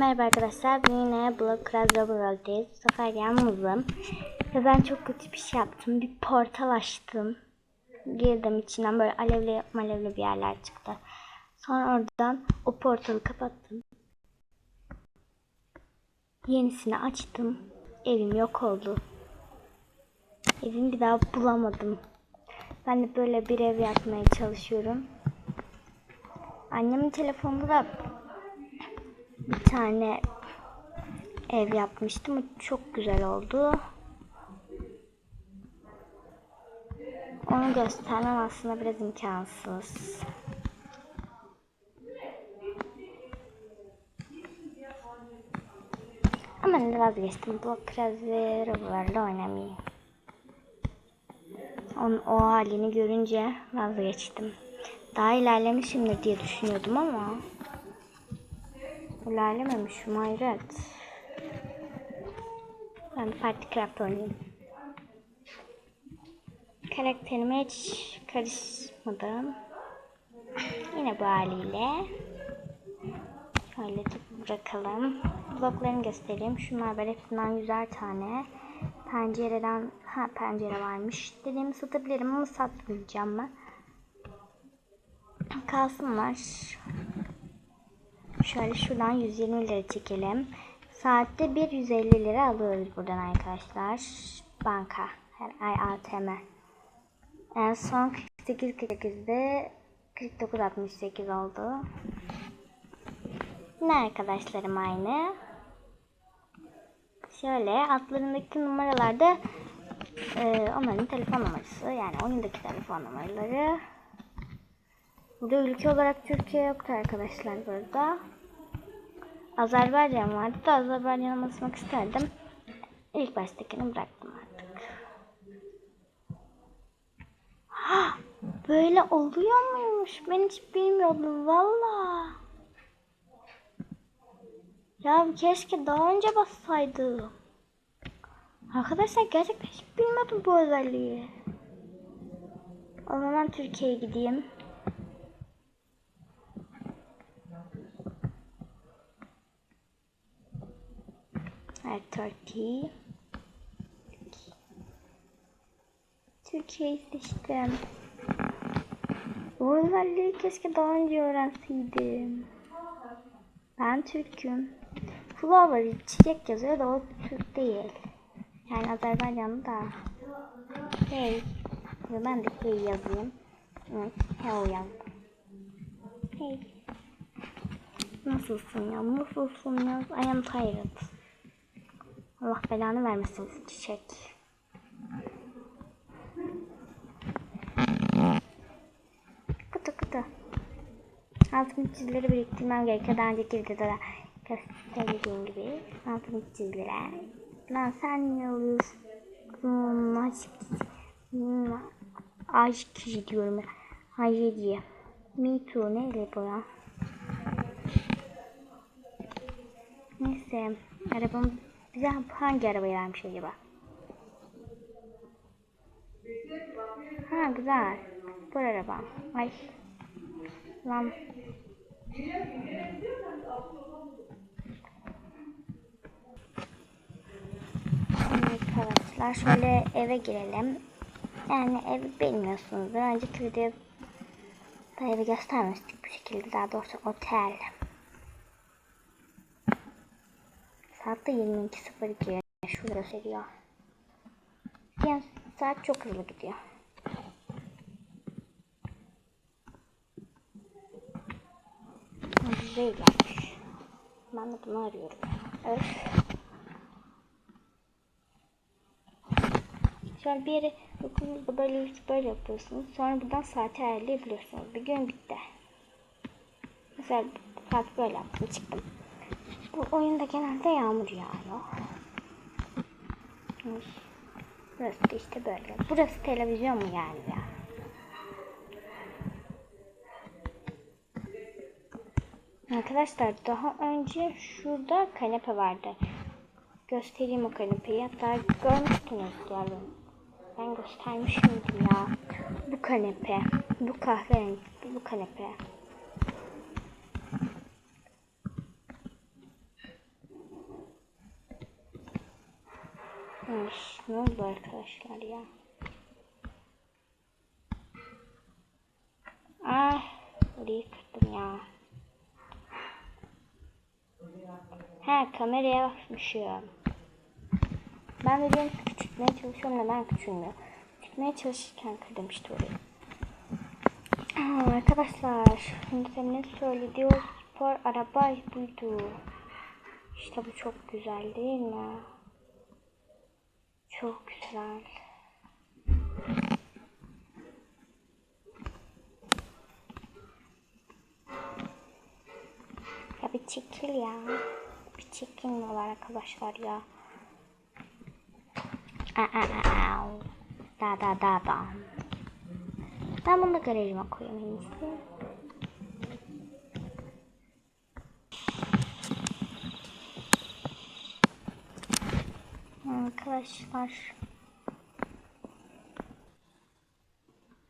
Merhaba arkadaşlar. Yine Block Crash World'deyiz. Bu sefer yalnızım. Ve ben çok kötü bir şey yaptım. Bir portal açtım. Girdim içinden böyle alevli malevli bir yerler çıktı. Sonra oradan o portalı kapattım. Yenisini açtım. Evim yok oldu. Evimi bir daha bulamadım. Ben de böyle bir ev yapmaya çalışıyorum. Annemin telefonunda da bir tane ev yapmıştım. Çok güzel oldu. Onu göstermem aslında biraz imkansız. Ama de vazgeçtim. Bu Crazy'lerle oynamayayım. Onun o halini görünce vazgeçtim. Daha ilerlemişimdir diye düşünüyordum ama ilerlememişim hayret. Ben Party Craft oynayayım. Karakterime hiç karışmadım. Yine bu haliyle. Şöyle bırakalım. Bloklarını göstereyim. Şunlar böyle hepsinden yüzer tane. Pencereden, ha pencere varmış. Dediğimi satabilirim ama satmayacağım ben. Kalsınlar. Şöyle şuradan 120 lira çekelim. Saatte bir 150 lira alıyoruz buradan arkadaşlar. Banka. Her ay ATM. En son 48.48'de 49.68 oldu. Ne arkadaşlarım aynı. Şöyle altlarındaki numaralarda e, onların telefon numarası. Yani oyundaki telefon numaraları. Burada ülke olarak Türkiye yoktu arkadaşlar burada. Azerbaycan vardı da Azerbaycan'a basmak isterdim. İlk baştakini bıraktım artık. Ha, böyle oluyor muymuş? Ben hiç bilmiyordum valla. Ya keşke daha önce bassaydım. Arkadaşlar gerçekten hiç bilmiyordum bu özelliği. O zaman Türkiye'ye gideyim. Evet, Turkey. Türkiye'yi seçtim. Bu özelliği keşke daha önce öğrenseydim. Ben Türk'üm. Flower çiçek yazıyor da o Türk değil. Yani Azerbaycanlı da. Hey. Ben de hey yazayım. Hey yazdım. Hey. Nasılsın ya? Nasılsın ya? I am tired. Allah belanı vermesin çiçek. Kutu kutu. Altın çizgileri biriktirmem gerekiyor. Daha önceki videoda da gösterdiğim gibi. Altın çizgiler. Lan sen ne alıyorsun? Aşk. Aşk diyorum ya. Hayır diye. Me too. Neyle bu ya? Neyse. Arabam bize hangi arabayı vermiş acaba? Ha güzel. Bu araba. Ay. Lan. Evet arkadaşlar şöyle eve girelim. Yani evi bilmiyorsunuzdur. Önceki videoda evi göstermiştik bu şekilde. Daha doğrusu otel. Saatte 22.02 şurada gösteriyor. Yani saat çok hızlı gidiyor. Güzel gelmiş. Ben de bunu arıyorum. Öf. Şöyle bir yere dokunduğunuzda böyle böyle yapıyorsunuz. Sonra buradan saati ayarlayabiliyorsunuz. Bir gün bitti. Mesela saat böyle yaptım çıktım. Bu oyunda genelde yağmur yağıyor. Burası da işte böyle. Burası televizyon mu yani ya? Arkadaşlar daha önce şurada kanepe vardı. Göstereyim o kanepeyi. Hatta görmüştünüz yani. Ben göstermişimdir ya. Bu kanepe. Bu kahverengi. Bu kanepe. Üf, ne oldu arkadaşlar ya? Ah, orayı kırdım ya. He kameraya bakmışım. Ben de diyorum küçültmeye çalışıyorum neden küçülmüyor? Küçültmeye çalışırken kırdım işte orayı. Aa, arkadaşlar şimdi senin söylediği o spor araba buydu. İşte bu çok güzel değil mi? Çok güzel. Ya bir çekil ya. Bir çekilmiyorlar arkadaşlar ya. Aa, aa, aa. Da da da da. Ben bunu da garajıma koyayım en iyisi. Arkadaşlar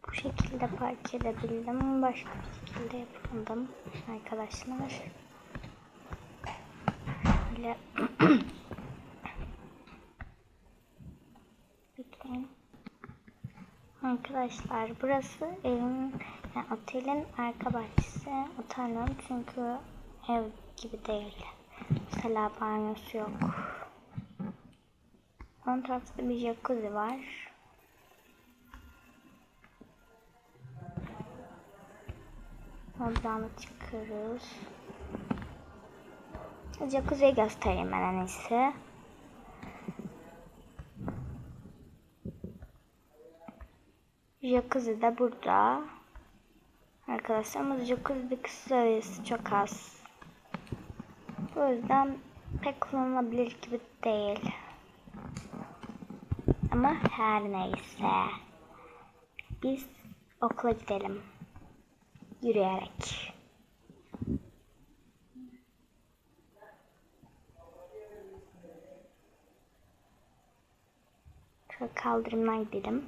bu şekilde park edebildim. Başka bir şekilde yapamadım arkadaşlar. Bekleyin. Arkadaşlar burası evin yani otelin arka bahçesi. Otelin çünkü ev gibi değil. Mesela banyosu yok. Ön tarafta bir jacuzzi var. Oradan çıkıyoruz. Jacuzzi'yi göstereyim ben en iyisi. Jacuzzi de burada. Arkadaşlar ama jacuzzi'deki sayısı çok az. O yüzden pek kullanılabilir gibi değil. Ama her neyse. Biz okula gidelim. Yürüyerek. Şöyle kaldırımdan gidelim.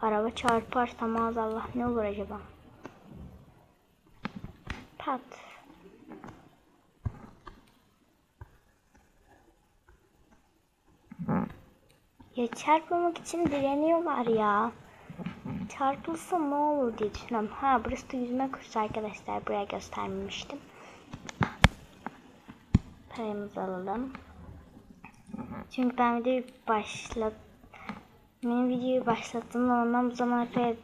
Araba çarparsa maazallah ne olur acaba? Pat. Ya çarpmamak için direniyorlar ya. Çarpılsa ne olur diye düşünüyorum. Ha burası da yüzme kursu arkadaşlar. Buraya göstermemiştim. Paramızı alalım. Çünkü ben videoyu başlat benim videoyu başlattığımda ondan bu zaman epey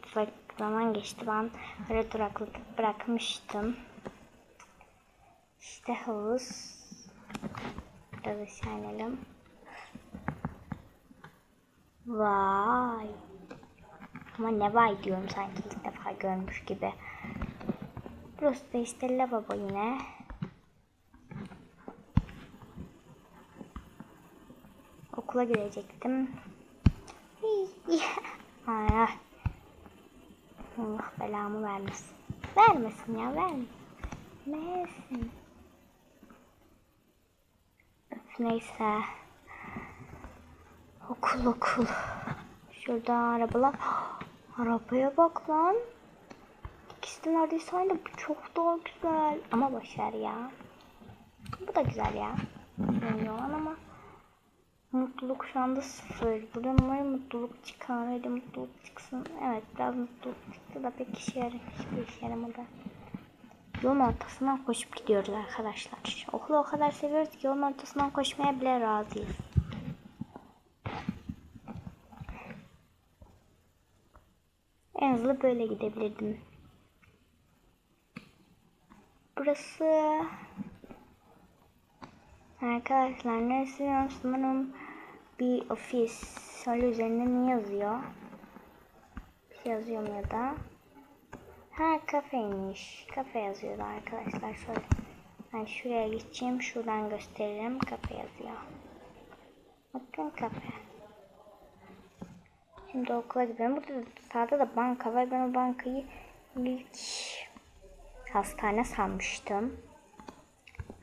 zaman geçti. Ben öyle duraklatıp bırakmıştım. İşte havuz. Biraz aşağı inelim. Vay. Ama ne vay diyorum sanki ilk defa görmüş gibi. Burası da işte lavabo yine. Okula gidecektim. Ay ay. Allah belamı vermesin. Vermesin ya vermesin. Vermesin. Neyse. Okul okul. Şurada arabalar. Arabaya bak lan. İkisi de neredeyse aynı. Bu çok daha güzel. Ama başar ya. Bu da güzel ya. Bilmiyorum ama. Mutluluk şu anda sıfır. Buradan umarım mutluluk çıkar. Hadi mutluluk çıksın. Evet biraz mutluluk çıktı da pek işe yaramış. Hiçbir işe yaramadı. Yolun ortasından koşup gidiyoruz arkadaşlar. Okulu o kadar seviyoruz ki yolun ortasından koşmaya bile razıyız. En hızlı böyle gidebilirdim. Burası Arkadaşlar neresi sanırım bir ofis. Şöyle üzerinde ne yazıyor? Bir şey yazıyor mu ya da? Ha kafeymiş. Kafe yazıyordu arkadaşlar. Şöyle. Ben şuraya geçeyim. Şuradan gösteririm. Kafe yazıyor. Bakın kafe. Şimdi okula gidiyorum. Burada da, sağda da banka var. Ben o bankayı ilk hastane sanmıştım.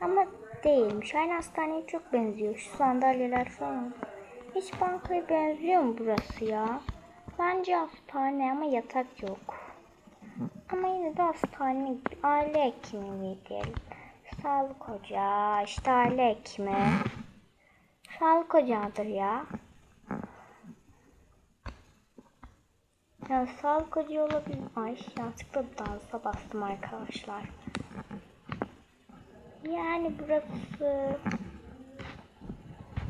Ama değilmiş. Aynı hastaneye çok benziyor. Şu sandalyeler falan. Hiç bankaya benziyor mu burası ya? Bence hastane ama yatak yok. Ama yine de hastane aile hekimi diyelim. Sağlık hoca, işte aile hekimi. Sağlık ocağıdır ya. Ya sağlık ocağı olabilir. Ay yanlışlıkla dansa bastım arkadaşlar. Yani burası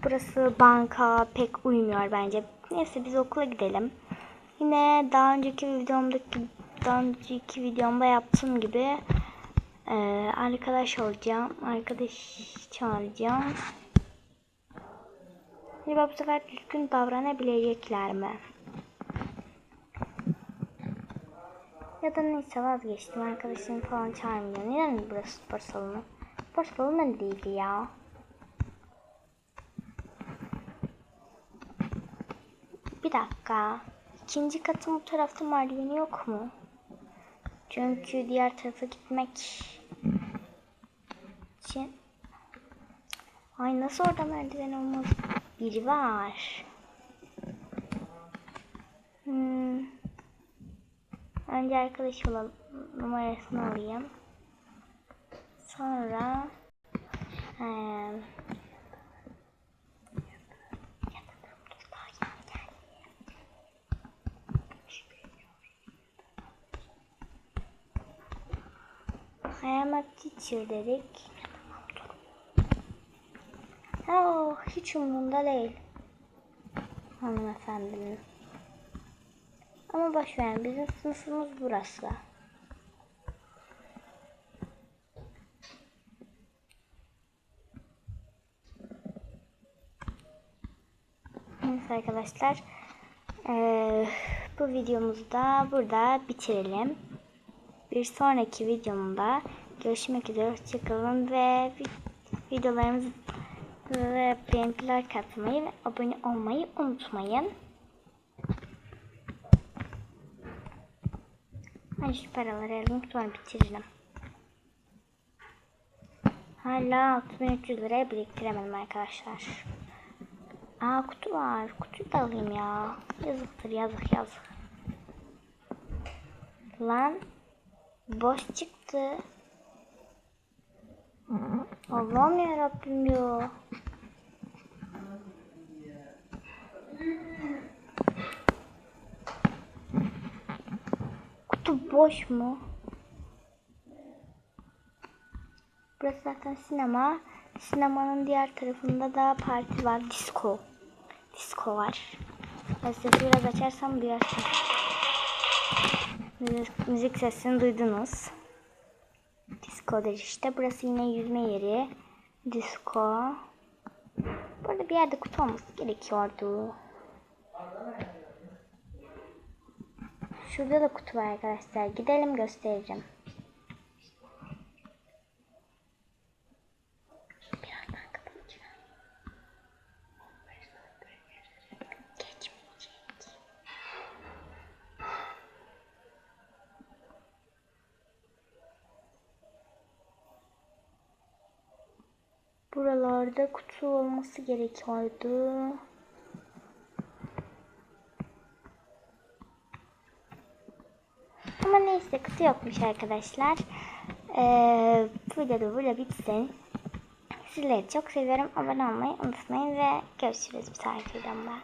burası banka pek uymuyor bence. Neyse biz okula gidelim. Yine daha önceki videomdaki daha önceki videomda yaptığım gibi e, arkadaş olacağım. Arkadaş çağıracağım. Acaba bu sefer düzgün davranabilecekler mi? Ya da neyse vazgeçtim. Arkadaşım falan çağırmıyor. Neden burası spor salonu? Spor salonu değildi ya. Bir dakika. İkinci katın bu tarafta merdiveni yok mu? Çünkü diğer tarafa gitmek için... Ay nasıl orada merdiven olmaz? Biri var. Önce arkadaş olalım. Numarasını alayım. Sonra eee I am a teacher dedik. Oh, hiç umurumda değil. Hanımefendinin. Ama boş ver, bizim sınıfımız burası. Neyse arkadaşlar. eee, bu videomuzu da burada bitirelim. Bir sonraki videomda görüşmek üzere. Hoşçakalın ve vi- videolarımızı ve beğeniler katmayı ve abone olmayı unutmayın. Ben şu paraları alayım sonra bitiririm. Hala 6300 liraya biriktiremedim arkadaşlar. Aa kutu var. Kutuyu da alayım ya. Yazıktır yazık yazık. Lan boş çıktı. Allah'ım ya Rabbim Kutu boş mu? Burası zaten sinema. Sinemanın diğer tarafında da parti var. Disco. Disco var. Ben sesi biraz açarsam duyarsın. Müzik, müzik sesini duydunuz. Disco'dur işte. Burası yine yüzme yeri. Disco. Burada bir yerde kutu olması gerekiyordu. Şurada da kutu var arkadaşlar. Gidelim göstereceğim. Buralarda kutu olması gerekiyordu. Kutu yokmuş arkadaşlar. Ee, bu video da burada bitsin. Sizleri çok seviyorum. Abone olmayı unutmayın ve görüşürüz bir sonraki videomda.